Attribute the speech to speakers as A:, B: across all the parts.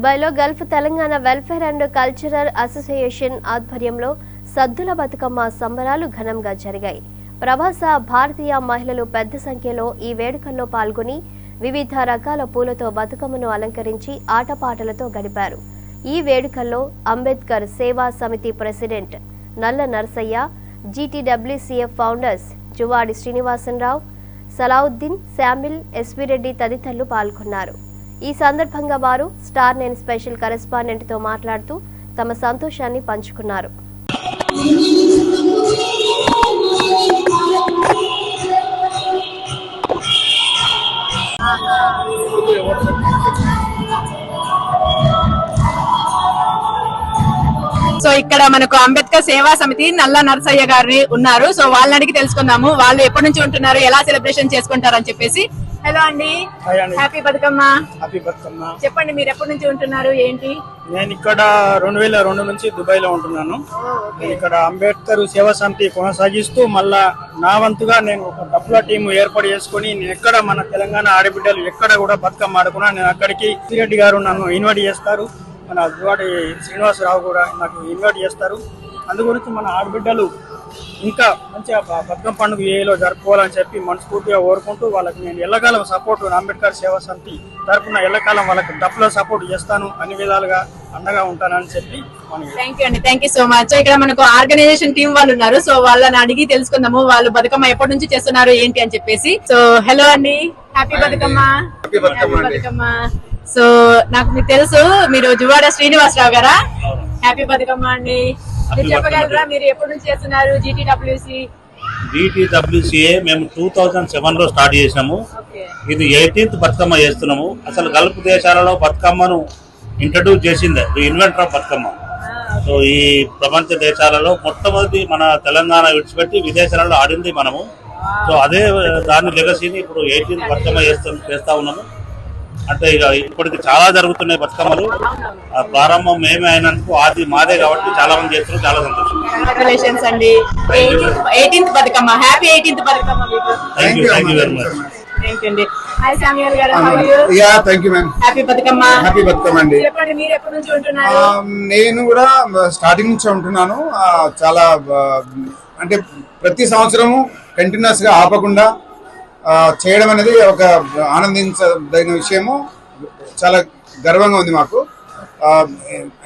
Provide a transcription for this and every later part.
A: దుబాయ్లో Gulf Telangana welfare and cultural association ఆధ్వర్యంలో సద్దుల బతుకమ్మ సంబరాలు ఘనంగా జరిగాయి. ప్రవాస భారతీయ మహిళలు పెద్ద సంఖ్యలో ఈ వేడుకల్లో పాల్గొని వివిధ రకాల పూలతో బతుకమ్మను అలంకరించి ఆటపాటలతో గడిపారు. ఈ వేడుకల్లో అంబేద్కర్ సేవా సమితి president Nalla Narasaiah GTWCF founders Juvadi Srinivasarao Salauddin Shamil SV Reddy తదితరులు పాల్గొన్నారు. ఈ సందర్భంగా వారు స్టార్ నైన్ స్పెషల్ కరెస్పాండెంట్తో మాట్లాడుతూ తమ సంతోషాన్ని పంచుకున్నారు.
B: సో ఇక్కడ మనకు అంబేద్కర్ సేవా సమితి నల్ల నరసయ్య గారి ఉన్నారు. సో వాళ్ళని అడిగి తెలుసుకుందాము. వాళ్ళు ఎప్పటి నుంచి ఉంటున్నారు? ఎలా సెలబ్రేషన్ చేసుకుంటారు అని చెప్పేసి హలో అండి.
C: హాయ్ అండి.
B: హ్యాపీ బతుకమ్మ.
C: హ్యాపీ బతుకమ్మ.
B: చెప్పండి మీరు ఎప్పటి నుంచి ఉంటున్నారు ఏంటి?
C: నేను ఇక్కడ రెండు వేల రెండు నుంచి దుబాయ్లో ఉంటున్నాను నేను ఇక్కడ అంబేద్కర్ సేవా సమితి కొనసాగిస్తూ మళ్ళా నా వంతుగా నేను ఒక డబ్బుల టీం ఏర్పాటు చేసుకుని నేను ఎక్కడ మన తెలంగాణ ఆడబిడ్డలు ఎక్కడ కూడా బతుకమ్మ ఆడుకున్నా నేను అక్కడికి రెడ్డి గారు నన్ను ఇన్వైట్ చేస్తారు. మన శ్రీనివాసరావు కూడా నాకు ఇన్వైట్ చేస్తారు. అందు గురించి మన ఆడబిడ్డలు ఇంకా మంచిగా బతుకమ్మ పండుగ ఏలో జరుపుకోవాలని చెప్పి మనస్ఫూర్తిగా కోరుకుంటూ వాళ్ళకి నేను ఎల్లకాలం సపోర్ట్ అంబేద్కర్ సేవా సమితి తరపున ఎల్లకాలం వాళ్ళకి డబ్బులో సపోర్ట్ చేస్తాను అన్ని విధాలుగా అండగా ఉంటానని చెప్పి
B: థ్యాంక్ యూ అండి. Thank you so much so ఇక్కడ మనకు ఆర్గనైజేషన్ టీం వాళ్ళు ఉన్నారు. సో వాళ్ళని అడిగి తెలుసుకుందాము. వాళ్ళు బతుకమ్మ ఎప్పటి నుంచి చేస్తున్నారు ఏంటి అని చెప్పేసి. సో హలో అండి. హ్యాపీ బతుకమ్మ.
D: బతుకమ్మ
B: సో నాకు మీకు తెలుసు మీరు జువాడ శ్రీనివాసరావు గారా? హ్యాపీ బతుకమ్మ అండి. మీరు చెప్పగలరా? మీరు ఎప్పటి నుంచి చేస్తున్నారు? జీటీడబ్ల్యూసి
D: డిటిడబ్ల్యూసిఏ మేము టూ థౌజండ్ సెవెన్లో స్టార్ట్ చేసినాము. ఇది ఎయిటీన్త్ బతుకమ్మ చేస్తున్నాము. అసలు గల్ఫ్ దేశాలలో బతుకమ్మను ఇంట్రడ్యూస్ చేసింది. Inventor of Bathukamma. సో ఈ ప్రపంచ దేశాలలో మొట్టమొదటి మన తెలంగాణ విడిచిపెట్టి విదేశాలలో ఆడింది మనము. సో అదే దాని లెగసీని ఇప్పుడు ఎయిటీన్త్ బతుకమ్మ చేస్తూ చేస్తా ఉన్నాము. అంటే ఇక ఇప్పటికి చాలా జరుగుతున్నాయి బతుకమ్మలు. ఆ ప్రారంభం మేమే అయినందుకు ఆది మాదే కాబట్టి చాలా మంది చేస్తున్నారు చాలా సంతోషం.
B: కంగ్రాచులేషన్స్ అండి. Eighteenth Bathukamma. Happy eighteenth Bathukamma
D: thank you thank you very much
B: thank you అండి. హాయ్ సామ్యూల్ గారు. How are you?
E: Yeah thank you ma'am
B: happy Bathukamma.
E: Happy Bathukamma అండి.
B: చెప్పండి మీరు ఎప్పటి నుంచి ఉంటున్నారు?
E: ఆ, నేను కూడా స్టార్టింగ్ నుంచి ఉంటున్నాను. చాలా అంటే ప్రతి సంవత్సరము కంటిన్యూస్గా ఆపకుండా చేయడం అనేది ఒక ఆనందించదగిన విషయము. చాలా గర్వంగా ఉంది మాకు.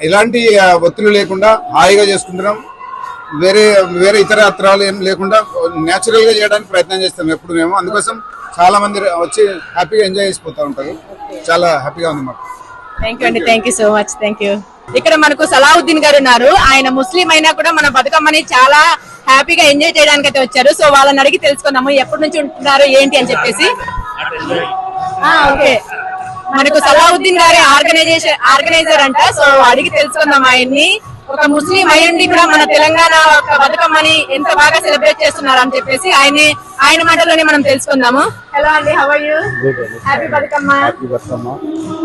E: ఎలాంటి ఒత్తిడి లేకుండా హాయిగా చేసుకుంటున్నాం. వేరే వేరే ఇతర అత్రాలు ఏం లేకుండా న్యాచురల్గా చేయడానికి ప్రయత్నం చేస్తాం ఎప్పుడు మేము. అందుకోసం చాలా మంది వచ్చి హ్యాపీగా ఎంజాయ్ చేసిపోతూ ఉంటారు. చాలా హ్యాపీగా ఉంది మాకు.
B: థ్యాంక్ యూ అండి. Thank you so much thank you ఇక్కడ మనకు సలావుద్దీన్ గారు ఉన్నారు. ఆయన ముస్లిం అయినా కూడా మన బతుకమ్మని చాలా హ్యాపీగా ఎంజాయ్ చేయడానికి అయితే వచ్చారు. సో వాళ్ళని అడిగి తెలుసుకుందాము ఎప్పటి నుంచి ఉంటున్నారు ఏంటి అని చెప్పేసి. ఆ, ఓకే. మనకు సలావుద్దీన్ గారి ఆర్గనైజేషన్ ఆర్గనైజర్ అంట. సో అడిగి తెలుసుకుందాం ఆయన్ని. ఒక ముస్లిం అయ్యండి కూడా మన తెలంగాణ బతుకమ్మని ఎంత బాగా సెలబ్రేట్ చేస్తున్నారు అని చెప్పేసి ఆయన ఆయన మాటలోనే మనం తెలుసుకుందాము. హలో అండి హవ్ యూ హ్యాపీ బతుకమ్మ.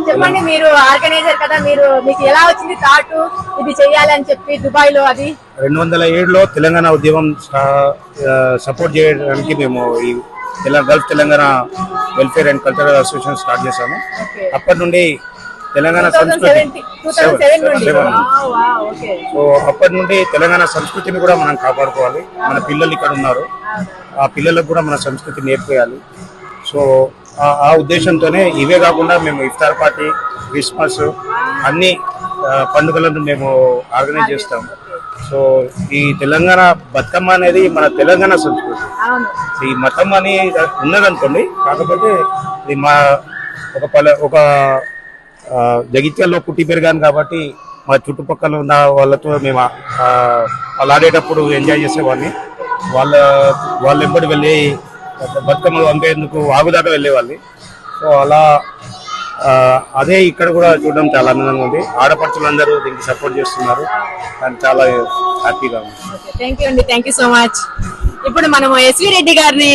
B: చెప్పండి మీరు ఆర్గనైజర్ కదా మీరు మీకు ఎలా వచ్చింది థాట్? ఇది చెయ్యాలి అని చెప్పి దుబాయ్లో అది?
F: రెండు వందల ఏడులో తెలంగాణ ఉద్యమం సపోర్ట్ చేయడానికి మేము ఈ Gulf Telangana welfare and cultural association start చేశాము. అప్పటి నుండి తెలంగాణ సంస్కృతి
B: 2007 నుండి?
F: Seven.
B: Wow, wow, okay.
F: So అప్పటి నుండి తెలంగాణ సంస్కృతిని కూడా మనం కాపాడుకోవాలి. మన పిల్లలు ఇక్కడ ఉన్నారు. ఆ పిల్లలకు కూడా మన సంస్కృతి నేర్పేయాలి. సో ఆ- ఉద్దేశంతోనే ఇవే కాకుండా మేము ఇఫ్తార్ పార్టీ క్రిస్మస్ అన్ని పండుగలను మేము ఆర్గనైజ్ చేస్తాం. సో ఈ తెలంగాణ బతుకమ్మ అనేది మన తెలంగాణ సంస్కృతి. ఈ మతం అని ఉన్నదనుకోండి కాకపోతే ఇది మా ఒక పల ఒక జగిత్యాల్లో పుట్టి పెరిగాను కాబట్టి మా చుట్టుపక్కల ఉన్న వాళ్ళతో మేము వాళ్ళు ఆడేటప్పుడు ఎంజాయ్ చేసేవాడిని. వాళ్ళ వాళ్ళ ఎంబడి వెళ్ళి బతుకమ్మలు పంపేందుకు వాగుదాకా వెళ్ళేవాళ్ళు. సో అలా అదే ఇక్కడ కూడా చూడడం చాలా ఆనందంగా ఉంది. ఆడపడుచులందరూ దీనికి సపోర్ట్ చేస్తున్నారు. అండ్ చాలా హ్యాపీగా ఉంది.
B: థ్యాంక్ యూ అండి. థ్యాంక్ యూ సో మచ్ ఇప్పుడు మనము ఎస్వి రెడ్డి గారిని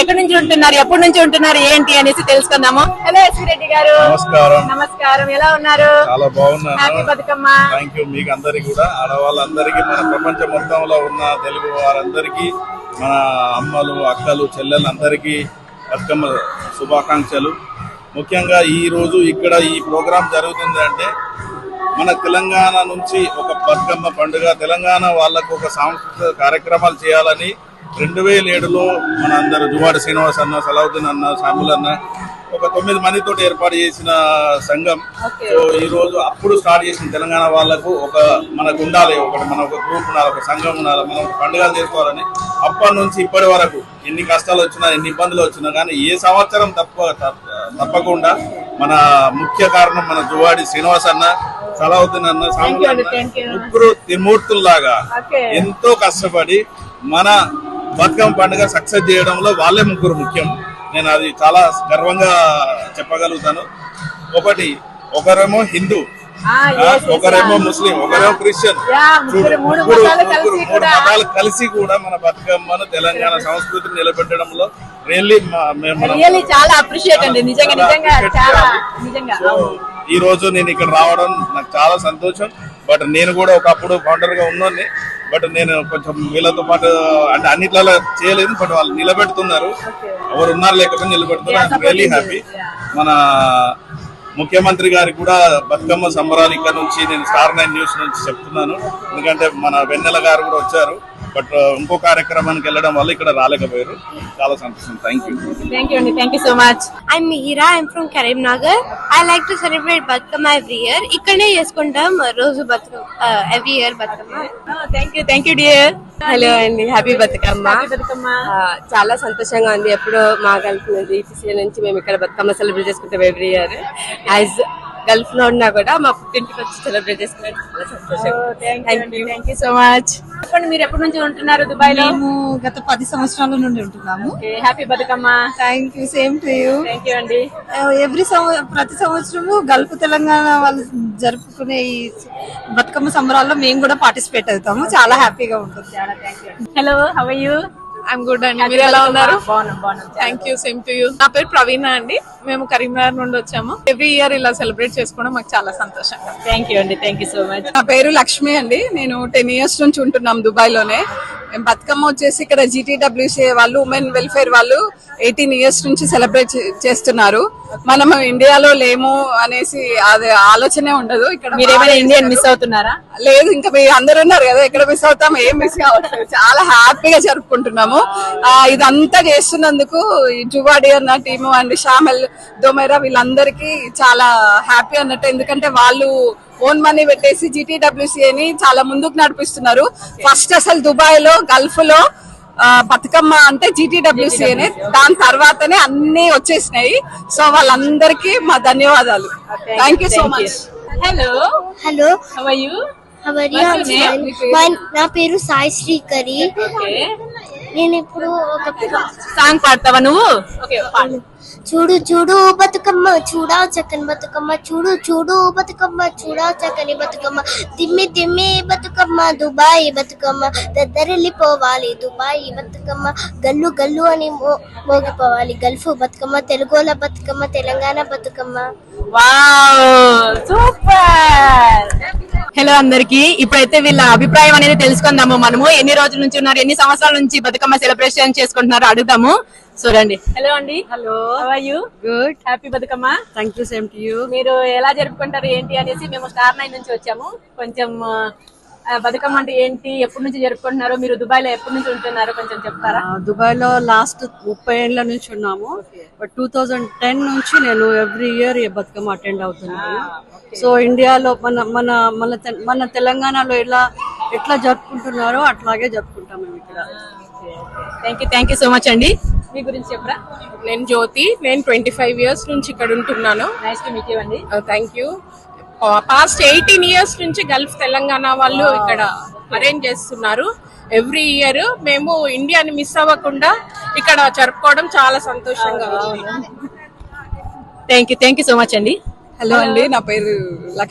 B: ఎక్కడి నుంచి ఉంటున్నారు ఎప్పటి నుంచి ఉంటున్నారు ఏంటి అనేసి తెలుసుకుందాము. హలో ఎస్వి రెడ్డి గారు.
G: నమస్కారం.
B: నమస్కారం. ఎలా ఉన్నారు?
G: చాలా బాగున్నాను.
B: హ్యాపీ బతుకమ్మ.
G: థ్యాంక్ యూ మీకు అందరికి కూడా. ఆడవాళ్ళందరికీ మన ప్రపంచ మొత్తంలో ఉన్న తెలుగు వారందరికీ మన అమ్మలు అక్కలు చెల్లెలందరికీ బతుకమ్మ శుభాకాంక్షలు. ముఖ్యంగా ఈ రోజు ఇక్కడ ఈ ప్రోగ్రాం జరుగుతుంది అంటే మన తెలంగాణ నుంచి ఒక బతుకమ్మ పండుగ తెలంగాణ వాళ్ళకు ఒక సాంస్కృతిక కార్యక్రమాలు చేయాలని రెండు వేల ఏడులో మన అందరు జువాడి శ్రీనివాస్ అన్న సలావుద్దీన్ అన్న సాముల్ అన్న ఒక తొమ్మిది మందితో ఏర్పాటు చేసిన సంఘం. సో ఈ రోజు అప్పుడు స్టార్ట్ చేసిన తెలంగాణ వాళ్ళకు ఒక మనకు ఉండాలి ఒకటి మన ఒక గ్రూప్ ఉండాలి ఒక సంఘం ఉండాలి మనం ఒక పండుగలు చేసుకోవాలని అప్పటి నుంచి ఇప్పటి వరకు ఎన్ని కష్టాలు వచ్చినా ఎన్ని ఇబ్బందులు వచ్చినా కానీ ఏ సంవత్సరం తప్ప- తప్పకుండా మన ముఖ్య కారణం మన జువాడి శ్రీనివాస్ అన్న సలావుద్దీన్ అన్న అన్న ముగ్గురు త్రిమూర్తుల్లాగా ఎంతో కష్టపడి మన బతుకమ్మ పండుగ సక్సెస్ చేయడంలో వాళ్ళే ముగ్గురు ముఖ్యం. నేను అది చాలా గర్వంగా చెప్పగలుగుతాను. ఒకటి ఒకరేమో హిందూ. ఒకరేమో ముస్లిం ఒకరేమో క్రిస్టియన్.
B: ముగ్గురు-
G: ముగ్గురు మూడు మతాలు కలిసి కూడా మన బతుకమ్మను తెలంగాణ సంస్కృతిని నిలబెట్టడంలో రియల్లీ
B: చాలా అప్రిషియేట్ అండి. నిజంగా నిజంగా చాలా. నిజంగా.
G: ఈ రోజు నేను ఇక్కడ రావడం నాకు చాలా సంతోషం. బట్ నేను కూడా ఒకప్పుడు ఫౌండర్గా ఉన్నోని బట్ నేను కొంచెం వీళ్ళతో పాటు అంటే అన్నిట్లలో చేయలేదు బట్ వాళ్ళు నిలబెడుతున్నారు. ఎవరు ఉన్నారు లేకపోతే నిలబెడుతున్నారు. రియలీ హ్యాపీ మన ముఖ్యమంత్రి గారికి కూడా బతుకమ్మ సంబరాలు ఇక్కడ నుంచి నేను స్టార్ నైన్ న్యూస్ నుంచి చెప్తున్నాను. ఎందుకంటే మన వెన్నెల గారు కూడా వచ్చారు. బట్ ఇంకో కార్యక్రమానికి వెళ్ళడం వల్ల ఇక్కడ రాలేకపోయారు. చాలా సంతోషం. థ్యాంక్ యూ
B: థ్యాంక్ యూ అండి thank you so much
H: I'm Mihira. I'm from Karimnagar. I like to celebrate Batkama every year. ఇక్కడనే చేసుకుంటాం రోజు Bathukamma every year Bathukamma.
B: Thank you thank you dear
I: hello అండి. హ్యాపీ బతుకమ్మ. చాలా సంతోషంగా ఉంది. ఎప్పుడో మా ఈటీసీ నుంచి మేము ఇక్కడ బతుకమ్మ సెలబ్రేట్ చేసుకుంటాం ఎవ్రీ ఇయర్. యాజ్ గల్ఫ్లో ఉన్నా కూడా మా పుట్టింటికి వచ్చి సెలబ్రేట్ చేసుకున్నాం చాలా సంతోషం. థ్యాంక్ యూ
B: సో మచ్ చెప్పండి మీరు ఎప్పటి నుంచి ఉంటున్నారు దుబాయ్లో
J: మేము గత పది సంవత్సరాల నుండి ఉంటున్నాము.
B: Happy Bathukamma.
J: Thank you same to you
B: thank you అండి.
J: ఎవ్రీ ప్రతి సంవత్సరము గల్ఫ్ తెలంగాణ వాళ్ళు జరుపుకునే ఈ బతుకమ్మ సంబరాల్లో మేము కూడా పార్టిసిపేట్ అవుతాము. చాలా హ్యాపీగా ఉంటుంది.
B: Hello how are you
K: I'm good అండి. మీరు ఎలా ఉన్నారు? Thank you same to you నా పేరు ప్రవీణ అండి. మేము కరీంనగర్ నుండి వచ్చాము. ఎవ్రీ ఇయర్ ఇలా సెలబ్రేట్ చేసుకోవడం మాకు చాలా సంతోషంగా
B: థ్యాంక్ యూ అండి. థ్యాంక్ యూ సో మచ్
K: నా పేరు లక్ష్మి అండి. నేను టెన్ ఇయర్స్ నుంచి ఉంటున్నాం దుబాయ్లోనే మేము బతుకమ్మ వచ్చేసి ఇక్కడ జీటీడబ్ల్యూసీ వాళ్ళు ఉమెన్ వెల్ఫేర్ వాళ్ళు ఎయిటీన్ ఇయర్స్ నుంచి సెలబ్రేట్ చేస్తున్నారు. మనం ఇండియాలో లేము అనేసి అది ఆలోచనే ఉండదు. ఇక్కడ
B: మీరు ఏమైనా
K: బాగా
B: ఇండియన్. మిస్ అవుతున్నారా?
K: లేదు ఇంకా మీ అందరు ఉన్నారు కదా ఎక్కడ మిస్ అవుతాం ఏం మిస్ కావట్లేదు. చాలా హ్యాపీగా జరుపుకుంటున్నాము. ఇదంతా చేస్తున్నందుకు ఈ జువాడి అన్న టీము అండ్ షామెల్ దోమెరా వీళ్ళందరికీ చాలా హ్యాపీ అన్నట్టు. ఎందుకంటే వాళ్ళు ఓన్ మనీ పెట్టేసి జీటీడబ్ల్యూసీ అని చాలా ముందుకు నడిపిస్తున్నారు. ఫస్ట్ అసలు దుబాయ్లో గల్ఫ్లో బతుకమ్మ అంటే జీటీడబ్ల్యూసీ అని దాని తర్వాతనే అన్ని వచ్చేసినాయి. సో వాళ్ళందరికీ మా ధన్యవాదాలు. Thank you so much
B: hello
H: hello
B: how are you
H: నా పేరు సాయి శ్రీకరి. నేను ఇప్పుడు ఒక
B: సాంగ్ పాడతావా నువ్వు?
H: చూడు చూడు బతుకమ్మ చూడా చక్కని బతుకమ్మ చూడు చూడు బతుకమ్మ చూడా చక్కని బతుకమ్మ. దిమ్మి దిమ్మి బతుకమ్మ దుబాయ్ బతుకమ్మ. దద్దరిల్లిపోవాలి దుబాయ్ బతుకమ్మ. గల్లు గల్లు అని మోగిపోవాలి. Gulf Bathukamma తెలుగోల Bathukamma Telangana Bathukamma.
B: Wow super. Hello అందరికి. ఇప్పుడైతే వీళ్ళ అభిప్రాయం అనేది తెలుసుకుందాము మనము. ఎన్ని రోజుల నుంచి ఉన్నారు ఎన్ని సంవత్సరాల నుంచి బతుకమ్మ సెలబ్రేషన్ చేసుకుంటున్నారు అడుగుదాము. చూడండి. హలో అండి. Hello. You
I: good
B: happy Bathukamma.
I: Thank you same to you
B: మీరు ఎలా జరుపుకుంటారు ఏంటి అనేసి మేము స్టార్ నైన్ నుంచి వచ్చాము. కొంచెం బతుకమ్మ అంటే ఏంటి? ఎప్పటి నుంచి జరుపుకుంటున్నారు? మీరు దుబాయ్లో ఎప్పటి నుంచి ఉంటున్నారు? కొంచెం చెప్తారా?
I: దుబాయ్లో లాస్ట్ ముప్పై ఏళ్ళ నుంచి ఉన్నాము. బట్ టూ థౌజండ్ టెన్ నుంచి నేను ఎవ్రీ ఇయర్ ఈ బతుకమ్మ అటెండ్ అవుతున్నాను. సో ఇండియాలో మన మన మన తె- మన తెలంగాణలో ఎలా ఎట్లా జరుపుకుంటున్నారో అట్లాగే జరుపుకుంటాం మేము ఇక్కడ.
B: Thank you thank you so much అండి. మీ గురించి చెప్పరా?
K: నేను జ్యోతి. నేను ట్వంటీ ఫైవ్ ఇయర్స్ నుంచి ఇక్కడ ఉంటున్నాను.
B: నైస్ టు మీట్ యూ అండి.
K: Thank you past eighteen years నుంచి గల్ఫ్ తెలంగాణ వాళ్ళు ఇక్కడ అరేంజ్ చేస్తున్నారు. ఎవ్రీ ఇయర్ మేము ఇండియాని మిస్ అవ్వకుండా ఇక్కడ జరుపుకోవడం చాలా సంతోషంగా ఉంది.
B: Thank you thank you so much అండి.
K: హలో అండి నా పేరు